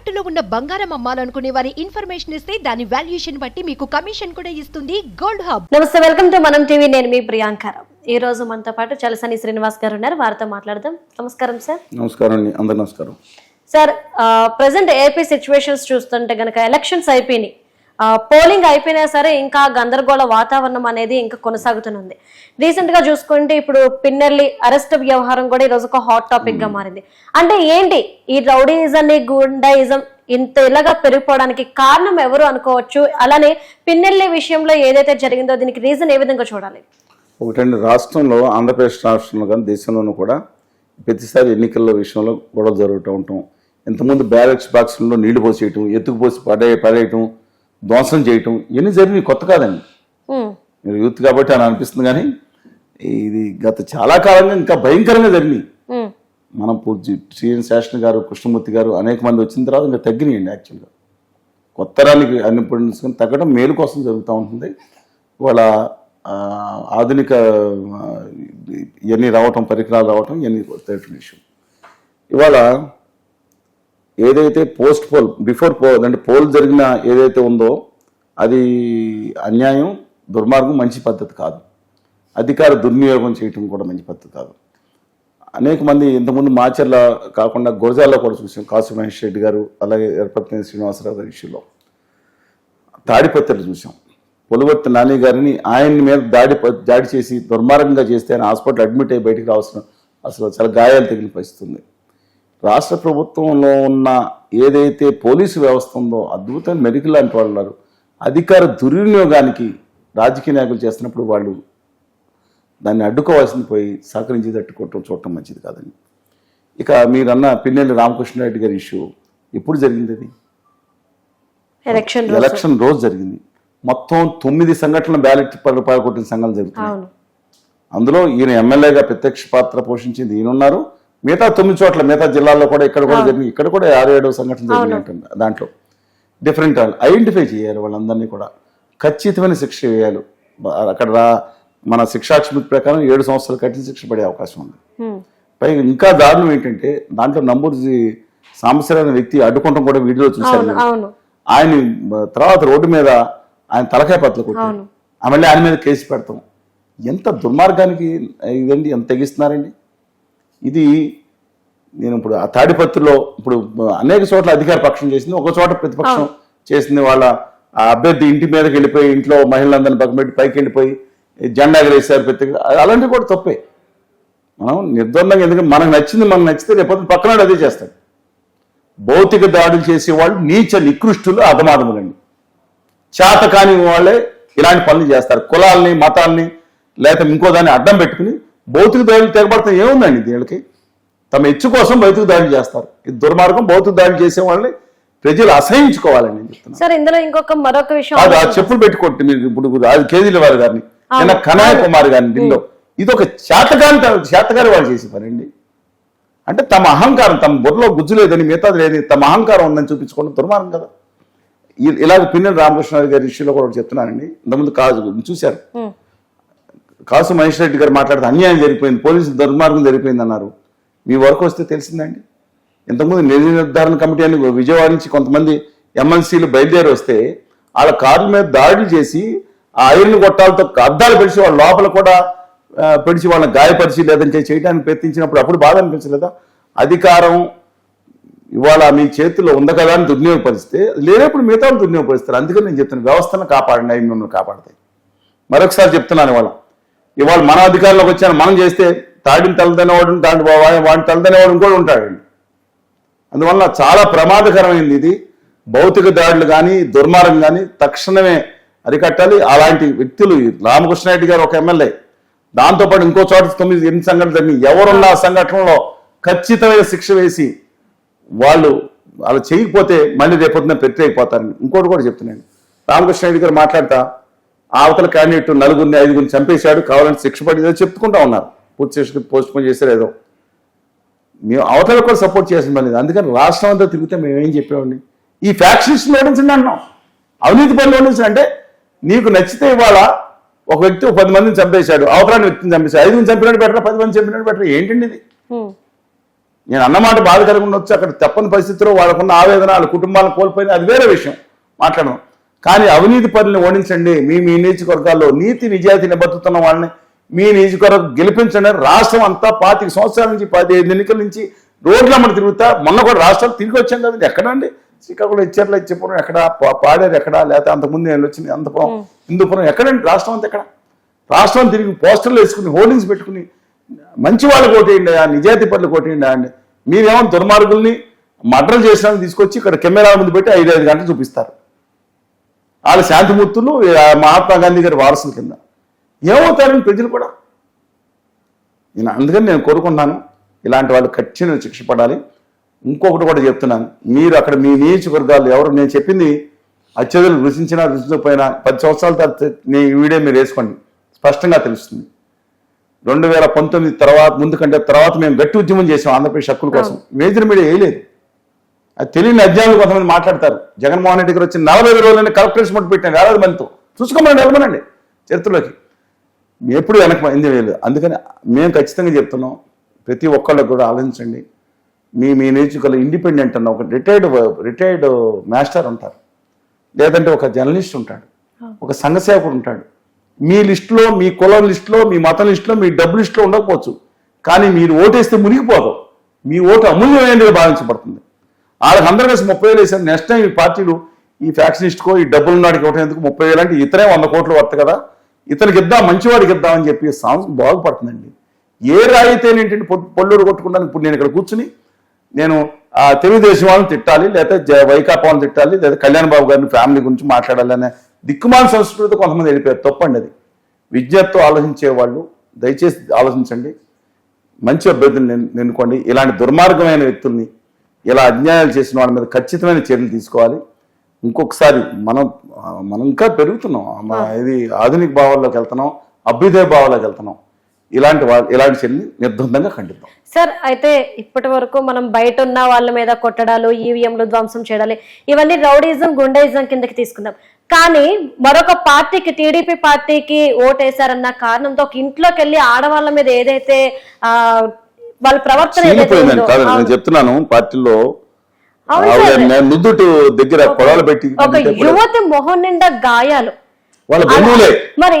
తాకట్టులో ఉన్న బంగారం అమ్మాలనుకునే వారి ఇన్ఫర్మేషన్ ఇస్తే దాని వాల్యుయేషన్ బట్టి మీకు కమిషన్ కూడా ఇస్తుంది గోల్డ్ హబ్. నమస్తే వెల్కమ్ టు మనం టీవీ. నేను మీ ప్రియాంకారం ఈ రోజు మనతో పాటు చలసాని శ్రీనివాస్ గారు ఉన్నారు. వారితో మాట్లాడదాం. నమస్కారం సార్. నమస్కారం అండి. అందరు నమస్కారం. సార్ ప్రజెంట్ ఏపీ సిచ్యువేషన్స్ చూస్తుంటే గనక ఎలక్షన్స్ అయిపోయినాయి. పోలింగ్ అయిపోయినా సరే ఇంకా గందరగోళ వాతావరణం అనేది ఇంకా కొనసాగుతుంది రీసెంట్గా చూసుకుంటే ఇప్పుడు పిన్నెల్లి అరెస్ట్ వ్యవహారం కూడా ఈ రోజు ఒక హాట్ టాపిక్గా మారింది. అంటే ఏంటి? ఈ రౌడీయిజం గుండాయిజం ఇంత ఇలాగా పెరిగిపోవడానికి కారణం ఎవరు అనుకోవచ్చు? అలానే పిన్నెల్లి విషయంలో ఏదైతే జరిగిందో దీనికి రీజన్ ఏ విధంగా చూడాలి? ఒకటండి రాష్ట్రంలో ఆంధ్రప్రదేశ్ రాష్ట్రంలో కానీ దేశంలోనూ కూడా ప్రతిసారి ఎన్నికల విషయంలో గొడవ జరుగుతూ ఉంటాం. ఇంతకుముందు బ్యాలెట్స్ బాక్సుల్లో నీళ్ళు పోసేయటం ఎత్తుకుపోసి పడే పడేయటం ధ్వంసం చేయటం ఇవన్నీ జరిగినవి కొత్త కాదండి. మీరు యూత్ కాబట్టి అని అనిపిస్తుంది కానీ ఇది గత చాలా కాలంగా ఇంకా భయంకరంగా జరిగినాయి. మనం పూజ శ్రీఎన్ శాసన గారు కృష్ణమూర్తి గారు అనేక మంది వచ్చిన తర్వాత ఇంకా తగ్గినాయండి యాక్చువల్గా కొత్త తరానికి అన్ని తగ్గడం మేలు కోసం జరుగుతూ ఉంటుంది. వాళ్ళ ఆధునిక ఇవన్నీ రావటం పరికరాలు రావటం ఇవన్నీ తెలిసిన విషయం. ఇవాళ ఏదైతే పోస్ట్ పోల్ బిఫోర్ పోల్ అంటే పోల్ జరిగిన ఏదైతే ఉందో అది అన్యాయం దుర్మార్గం మంచి పద్ధతి కాదు. అధికార దుర్వినియోగం చేయటం కూడా మంచి పద్ధతి కాదు. అనేక మంది ఇంతకుముందు మాచర్ల కాకుండా గురజాల్లో కూడా చూసాం. కాసు మహేష్ రెడ్డి గారు అలాగే ఎరపతినేని శ్రీనివాసరావు గారి ఇష్యూలో. తాడిపత్రులు చూసాం. పులవర్తి నాని గారిని ఆయన మీద దాడి దాడి చేసి దుర్మార్గంగా చేస్తే ఆయన హాస్పిటల్ అడ్మిట్ అయ్యి బయటకు రావాల్సిన అసలు చాలా గాయాలు తగిలిన పరిస్థితి ఉంది. రాష్ట్ర ప్రభుత్వంలో ఉన్న ఏదైతే పోలీసు వ్యవస్థ ఉందో అద్భుతమైన మెడికల్ లాంటి వాళ్ళు ఉన్నారు. అధికార దుర్వినియోగానికి రాజకీయ నాయకులు చేస్తున్నప్పుడు వాళ్ళు దాన్ని అడ్డుకోవాల్సింది పోయి సహకరించి తట్టుకోవటం చూడటం మంచిది కాదండి. ఇక మీరన్న పిన్నెల్లి రామకృష్ణారెడ్డి గారి ఇష్యూ ఎప్పుడు జరిగింది అది? ఎలక్షన్ రోజు. ఎలక్షన్ రోజు జరిగింది. మొత్తం తొమ్మిది సంఘటనల బ్యాలెట్ పడగొట్టిన సంఘాలు జరుగుతున్నాయి. అవును. అందులో ఈయన ఎమ్మెల్యేగా ప్రత్యక్ష పాత్ర పోషించింది ఈయన ఉన్నారు మిగతా తొమ్మిది చోట్ల మిగతా జిల్లాల్లో కూడా ఇక్కడ కూడా జరిగింది ఇక్కడ కూడా ఆరు ఏడు సంఘటనలు జరిగినట్టు దాంట్లో డిఫరెంట్ ఐడెంటిఫై చేయాలి వాళ్ళందరినీ కూడా. ఖచ్చితమైన శిక్ష వేయాలి. అక్కడ మన శిక్షాక్షమితి ప్రకారం ఏడు సంవత్సరాలు కఠిన శిక్ష పడే అవకాశం ఉంది. పైగా ఇంకా దారుణం ఏంటంటే దాంట్లో నంబూరు సాంబశివరావు అనే వ్యక్తి అడ్డుకోవడం కూడా వీడియోలో చూశాను ఆయన తర్వాత రోడ్డు మీద ఆయన తలకాయ పత్ల కొట్టారు ఆ మళ్ళీ ఆయన మీద కేసు పెడతాం. ఎంత దుర్మార్గానికి ఇదండి ఎంత తెగిస్తున్నారండి? ఇది నేను ఇప్పుడు ఆ తాడిపత్రిలో ఇప్పుడు అనేక చోట్ల అధికార పక్షం చేసింది ఒక చోట ప్రతిపక్షం చేసింది వాళ్ళ ఆ అభ్యర్థి ఇంటి మీదకి వెళ్ళిపోయి ఇంట్లో మహిళలందరినీ పక్కబెట్టి పైకి వెళ్ళిపోయి జెండా ఎగరేసారు ప్రతి అలాంటివి కూడా తప్పే. మనం నిర్ద్వందంగా ఎందుకంటే మనకు నచ్చింది మనకు నచ్చితే రేపు పక్కన అదే చేస్తాడు. భౌతిక దాడులు చేసేవాళ్ళు నీచ నికృష్టులు అధమాదములండి చేత కాని వాళ్ళే ఇలాంటి పనులు చేస్తారు. కులాల్ని మతాల్ని లేకపోతే ఇంకో దాన్ని అడ్డం పెట్టుకుని భౌతిక దాడులు తెగబడతాం ఏముందండి దీనికి? తమ ఇచ్చు కోసం భౌతిక దాడులు చేస్తారు. ఇది దుర్మార్గం. భౌతిక దాడులు చేసే వాళ్ళని ప్రజలు అసహించుకోవాలని నేను చెప్తున్నాను సార్ ఇందులో ఇంకొక మరొక విషయం ఆ చెప్పులు పెట్టుకోండి. మీరు ఇప్పుడు అది కేజీల వారి గారిని నిన్న కనాయ కుమార్ గారిని ఢిల్లో ఇది ఒక చేతగాని చేతగాని వాళ్ళు చేసే పని అండి అంటే తమ అహంకారం తమ బుర్రలో గుజ్జు లేదని మిగతాది లేదని తమ అహంకారం ఉందని చూపించుకోవడం దుర్మార్గం కదా. ఇలాగ పిన్నెల రామకృష్ణ గారి ఇష్యూలో కూడా చెప్తున్నానండి. ఇంతకుముందు కాదు చూశారు. కాసు మహేష్ రెడ్డి గారు మాట్లాడితే అన్యాయం జరిగిపోయింది పోలీసు దుర్మార్గం జరిగిపోయింది అన్నారు. మీ వరకు వస్తే తెలిసిందండి ఇంతకుముందు నిధి నిర్ధారణ కమిటీ అని విజయవాడ నుంచి కొంతమంది ఎమ్మెల్సీలు బయలుదేరి వస్తే వాళ్ళ కార్ల మీద దాడులు చేసి ఆ ఐరన్ గొట్టాలతో అద్దాలు పెడిచి వాళ్ళ లోపల కూడా పెడిచి వాళ్ళని గాయపరిచి లేదంటే చేయడానికి ప్రయత్నించినప్పుడు అప్పుడు బాధ అనిపించలేదా? అధికారం ఇవాళ మీ చేతిలో ఉంది కదా అని దుర్వినియోగపరిస్తే లేనప్పుడు మిగతా వాళ్ళు దుర్వినియోగపరుస్తారు. అందుకని నేను చెప్తున్నాను వ్యవస్థను కాపాడండి అవి మిమ్మల్ని కాపాడతాయి. మరొకసారి చెప్తున్నాను ఇవాళ. ఇవాళ మన అధికారంలోకి వచ్చాను మనం చేస్తే తాడిని తలదనేవాడు దాని వాడిని తలదనేవాడు కూడా ఉంటాడండి అందువల్ల చాలా ప్రమాదకరమైంది ఇది. భౌతిక దాడులు కానీ దుర్మార్గం కానీ తక్షణమే అరికట్టాలి. అలాంటి వ్యక్తులు రామకృష్ణారెడ్డి గారు ఒక ఎమ్మెల్యే. దాంతోపాటు ఇంకో చోట తొమ్మిది ఎన్ని సంఘటనలు జరిగినాయి? ఎవరున్న ఆ సంఘటనలో ఖచ్చితమైన శిక్ష వేసి వాళ్ళు అలా చేయకపోతే మళ్ళీ రేపొద్దున పెట్టి అయిపోతారని ఇంకోటి కూడా చెప్తున్నాను. రామకృష్ణారెడ్డి గారు మాట్లాడతా అవతల క్యాండిడేట్ నలుగురిని ఐదుగురిని చంపేశాడు కావాలంటే శిక్ష పడి ఏదో చెప్పుకుంటా ఉన్నారు. పూర్తి శిక్ష పోస్ట్ పోన్ చేశారు ఏదో. మేము అవతల కూడా సపోర్ట్ చేసిన పని లేదు. అందుకని రాష్ట్రం అంతా తిరిగితే మేము ఏం చెప్పేవాడిని? ఈ ఫ్యాక్షన్స్ ఓడించండి అన్నాం అవినీతి పనులు ఓడించండి అంటే నీకు నచ్చితే ఇవాళ ఒక వ్యక్తి ఒక పది మందిని చంపేశాడు అవతరాన్ని వ్యక్తిని చంపేశాడు ఐదుగురిని చంపినట్టు బెటర్ పది మంది చంపినట్టు బెటర్? ఏంటండి ఇది? నేను అన్నమాట బాధ కలిగి ఉండొచ్చు అక్కడ తప్పని పరిస్థితిలో వాళ్ళకున్న ఆవేదన వాళ్ళ కుటుంబాలను కోల్పోయిన అది వేరే విషయం. మాట్లాడడం కానీ అవినీతి పనులను ఓడించండి. మీ మీ నియోజకవర్గాల్లో నీతి నిజాయితీని బతుకుతున్న వాళ్ళని మీ నియోజకవర్గం గెలిపించండి. రాష్ట్రం అంతా పాతిక సంవత్సరాల నుంచి పదిహేను ఎన్నికల నుంచి రోడ్ల మన తిరుగుతా మొన్న కూడా రాష్ట్రాలు తిరిగి వచ్చాం కదండి. ఎక్కడండి శ్రీకాకుళం ఇచ్చేట్ల ఇచ్చేపురం ఎక్కడ? పా- పాడేరు ఎక్కడ? లేకపోతే అంతకుముందు నేను వచ్చింది అంతపురం హిందూపురం ఎక్కడండి? రాష్ట్రం అంతా ఎక్కడ? రాష్ట్రం తిరిగి పోస్టర్లు వేసుకుని హోర్డింగ్స్ పెట్టుకుని మంచి వాళ్ళకి ఓటేయండి ఆ నిజాయితీ పనులు ఓటేయండి అండి. మీరేమో దుర్మార్గుల్ని మర్డర్ చేసిన తీసుకొచ్చి ఇక్కడ కెమెరా ముందు పెట్టి ఐదు ఐదు గంటలు చూపిస్తారు. వాళ్ళ శాంతిమూర్తులు మహాత్మా గాంధీ గారి వారసుల కింద. ఏమవుతారని ప్రజలు కూడా? నేను అందుకని నేను కోరుకుంటున్నాను ఇలాంటి వాళ్ళు కఠిన శిక్ష పడాలి. ఇంకొకటి కూడా చెప్తున్నాను మీరు అక్కడ మీ నియోజకవర్గాలు ఎవరు నేను చెప్పింది అత్యధులు రుచించినా రుచించకపోయినా పది సంవత్సరాల తర్వాత నేను ఈ వీడియో మీరు వేసుకోండి. స్పష్టంగా తెలుస్తుంది. రెండు వేల పంతొమ్మిది తర్వాత ముందు కంటే తర్వాత మేము గట్టి ఉద్యమం చేసాం ఆంధ్రప్రదేశ్ హక్కుల కోసం. మేజర్ మీడియా వేయలేదు. అది తెలియని అధ్యాయులు కొంతమంది మాట్లాడతారు. జగన్మోహన్ రెడ్డి గారు వచ్చి నలభై ఐదు రోజులని కలెక్టరేట్స్ మొట్టు పెట్టాను వేలాది మందితో. చూసుకోమని వెళ్ళమనండి. చరిత్రలోకి. ఎప్పుడు వెనక ఎంజాయ్ చేయలేదు అందుకని మేము ఖచ్చితంగా చెప్తున్నాం. ప్రతి ఒక్కళ్ళకు కూడా ఆలోచించండి. మీ మీ నియోజకవర్గంలో ఇండిపెండెంట్ అన్న ఒక రిటైర్డ్ రిటైర్డ్ మాస్టర్ ఉంటారు. లేదంటే ఒక జర్నలిస్ట్ ఉంటాడు. ఒక సంఘ సేవకుడు ఉంటాడు. మీ లిస్టులో మీ కులం లిస్టులో మీ మతం లిస్టులో మీ డబ్బు లిస్టులో ఉండకపోవచ్చు. కానీ మీరు ఓటేస్తే మునిగిపోదు. మీ ఓటు అమూల్యమైనదిగా భావించబడుతుంది. వాళ్ళకి అందరూ కలిసి ముప్పై వేలు వేసారు నెక్స్ట్ టైం ఈ పార్టీలు ఈ ఫ్యాక్షనిస్ట్కో ఈ డబ్బులు నాడికి ఇవ్వటం ఎందుకు? ముప్పై వేలు అంటే ఇతనే వంద కోట్లు వర్త కదా? ఇతనికి ఇద్దాం మంచివాడికి ఇద్దాం అని చెప్పి సంస్థ బాగుపడుతుందండి. ఏ రాయితే ఏంటంటే పొల్లూరు కొట్టుకున్నాను ఇప్పుడు నేను ఇక్కడ కూర్చుని నేను ఆ తెలుగుదేశం వాళ్ళని తిట్టాలి లేకపోతే జ- వైకాపా వాళ్ళని తిట్టాలి లేదా కళ్యాణ్ బాబు గారిని ఫ్యామిలీ గురించి మాట్లాడాలి అనే దిక్కుమాల సంస్కృతి కొంతమంది వెళ్ళిపోయారు. తప్పండి అది. విద్యతో ఆలోచించే వాళ్ళు దయచేసి ఆలోచించండి. మంచి అభ్యర్థులు ఎన్నుకోండి. ఇలాంటి దుర్మార్గమైన వ్యక్తుల్ని ఇలా అన్యాయాలు చేసిన వాళ్ళ మీద ఖచ్చితమైన చర్యలు తీసుకోవాలి. ఇంకొకసారి మనం మనం ఇంకా పెరుగుతున్నాం. ఇది ఆధునిక భావాల్లోకి వెళ్తున్నాం అభ్యుదయ భావాల్లోకి వెళ్తున్నాం. ఇలాంటి వా- ఇలాంటి చర్యలు నిర్బంధంగా ఖండిద్దాం. సార్ అయితే ఇప్పటి వరకు మనం బయట ఉన్న వాళ్ళ మీద కొట్టడాలు ఈవీఎంలు ధ్వంసం చేయడాలు ఇవన్నీ రౌడీజం గుండైజం కిందకి తీసుకుందాం. కానీ మరొక పార్టీకి టీడీపీ పార్టీకి ఓటేశారన్న కారణంతో ఒక ఇంట్లోకి వెళ్ళి ఆడవాళ్ళ మీద ఏదైతే ఆ వాళ్ళ ప్రవర్తన కాదు. నేను చెప్తున్నాను పార్టీలో నుదుటి దగ్గర కొడవలు పెట్టి ఒక యువతి మొహం నిండా గాయాలు. వాళ్ళ మరి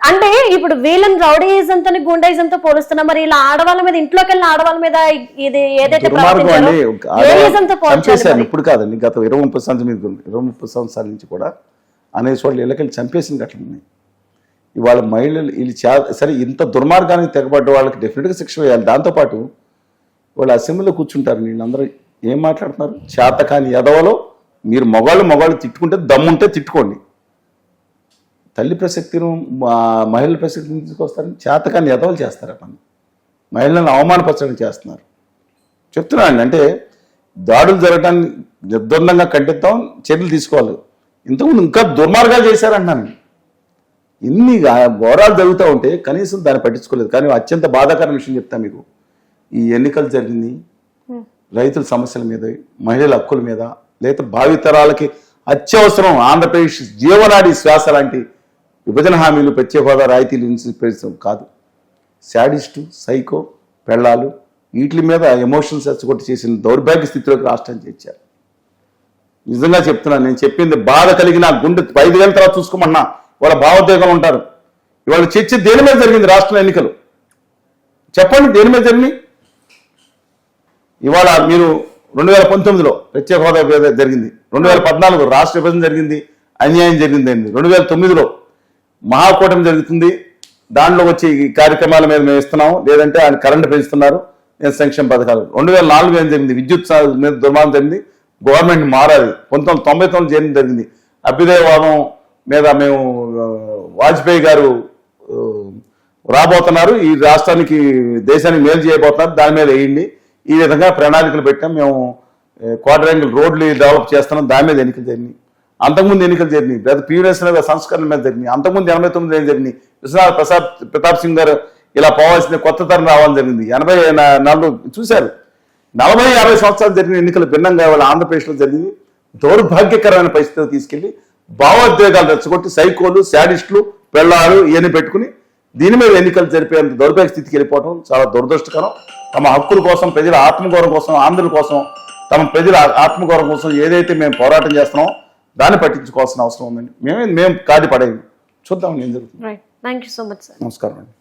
అంటే ఇప్పుడు వీళ్ళని రౌడీజంతో గుండైజంతో పోలుస్తున్నా మరి ఇలా ఆడవాళ్ళ మీద ఇంట్లోకి వెళ్ళిన ఆడవాళ్ళ మీద ఇది ఏదైతే చంపేశారు? ఇప్పుడు కాదండి గత ఇరవై ముప్పై సంవత్సరం మీద ఇరవై ముప్పై సంవత్సరాల నుంచి కూడా అనేసి వాళ్ళు ఇళ్ళకెళ్ళి చంపేసిన ఉన్నాయి ఇవాళ మహిళలు వీళ్ళు చా సరే ఇంత దుర్మార్గానికి తెగబడ్డ వాళ్ళకి డెఫినెట్గా శిక్ష వేయాలి. దాంతోపాటు వాళ్ళు అసెంబ్లీలో కూర్చుంటారు వీళ్ళందరూ ఏం మాట్లాడుతున్నారు? చేతకాని ఎదవలో మీరు మొగాళ్ళు మొగాళ్ళు తిట్టుకుంటే దమ్ముంటే తిట్టుకోండి. తల్లి ప్రసక్తిను మా మహిళల ప్రసక్తిని తీసుకొస్తారని చేతకాని ఎదవలు చేస్తారు ఆ పని. మహిళలను అవమానపరచడం చేస్తున్నారు. చెప్తున్నాను అంటే దాడులు జరగటాన్ని నిర్ద్వందంగా ఖండిద్దాం చర్యలు తీసుకోవాలి. ఇంతకుముందు ఇంకా దుర్మార్గాలు చేశారంటున్నాను ఇన్ని ఘోరాలు జరుగుతూ ఉంటే కనీసం దాన్ని పట్టించుకోలేదు. కానీ అత్యంత బాధాకరమైన విషయం చెప్తా మీకు. ఈ ఎన్నికలు జరిగింది. రైతుల సమస్యల మీద మహిళల హక్కుల మీద లేదా భావితరాలకి అత్యవసరం ఆంధ్రప్రదేశ్ జీవనాడి శ్వాస లాంటి విభజన హామీలు ప్రత్యేక హోదా రాయితీలు పెంచడం కాదు. శాడిస్టు సైకో పెళ్ళాలు వీటి మీద ఎమోషన్స్ రెచ్చగొట్టి చేసిన దౌర్భాగ్య స్థితిలోకి రాష్ట్రాన్ని తెచ్చారు నిజంగా చెప్తున్నాను నేను చెప్పింది బాధ కలిగిన గుండె ఐదు వేల తర్వాత చూసుకోమన్నా వాళ్ళ భావోద్వేగం ఉంటారు. ఇవాళ చర్చ దేని మీద జరిగింది రాష్ట్ర ఎన్నికలు? చెప్పండి దేని మీద జరిగింది? ఇవాళ మీరు రెండు వేల పంతొమ్మిదిలో ప్రత్యేక హోదా జరిగింది. రెండు వేల పద్నాలుగు రాష్ట్ర విభజన జరిగింది అన్యాయం జరిగిందండి రెండు వేల తొమ్మిదిలో మహాకూటమి జరుగుతుంది. దాంట్లో వచ్చి ఈ కార్యక్రమాల మీద మేము ఇస్తున్నాం లేదంటే ఆయన కరెంట్ పెంచుతున్నారు. నేను సంక్షేమ పథకాలు. రెండు వేల నాలుగు ఏం జరిగింది? విద్యుత్ మీద దుర్మార్గం జరిగింది. గవర్నమెంట్ మారాలి. పంతొమ్మిది తొంభై తొమ్మిది జరిగింది. అభ్యుదయవాదం మీద మేము వాజ్పేయి గారు రాబోతున్నారు. ఈ రాష్ట్రానికి దేశానికి మేలు చేయబోతున్నారు. దాని మీద వేయండి ఈ విధంగా ప్రణాళికలు పెట్టాం. మేము క్వార్టరంగిల్ రోడ్లు డెవలప్ చేస్తున్నాం. దాని మీద ఎన్నికలు జరిగినాయి. అంతకుముందు ఎన్నికలు జరిగినాయి. లేదా పీవీఎస్ మీద సంస్కరణ మీద జరిగినాయి. అంతకుముందు ఎనభై తొమ్మిది ఏం జరిగినాయి? విశ్వనాథ్ ప్రసాద్ ప్రతాప్ సింగ్ గారు ఇలా పోవాల్సిన కొత్త తరం రావాలని జరిగింది. ఎనభై నాలుగు చూశారు. నలభై యాభై సంవత్సరాలు జరిగిన ఎన్నికలు భిన్నంగా వాళ్ళ ఆంధ్రప్రదేశ్లో జరిగింది. దౌర్భాగ్యకరమైన పరిస్థితిలో తీసుకెళ్ళి భావోద్వేగాలు రెచ్చగొట్టి సైకోలు శాడిస్టులు పెళ్ళాలు ఇవన్నీ పెట్టుకుని దీని మీద ఎన్నికలు జరిపేంత దౌర్భాగ్య స్థితికి వెళ్ళిపోవడం చాలా దురదృష్టకరం. తమ హక్కుల కోసం ప్రజల ఆత్మగౌరవం కోసం ఆంధ్రుల కోసం తమ ప్రజల ఆత్మగౌరవం కోసం ఏదైతే మేము పోరాటం చేస్తున్నామో దాన్ని పట్టించుకోవాల్సిన అవసరం ఉందండి. మేమే మేము కాడి పడేది. చూద్దాం ఏం జరుగుతుంది. Thank you so much sir నమస్కారం అండి.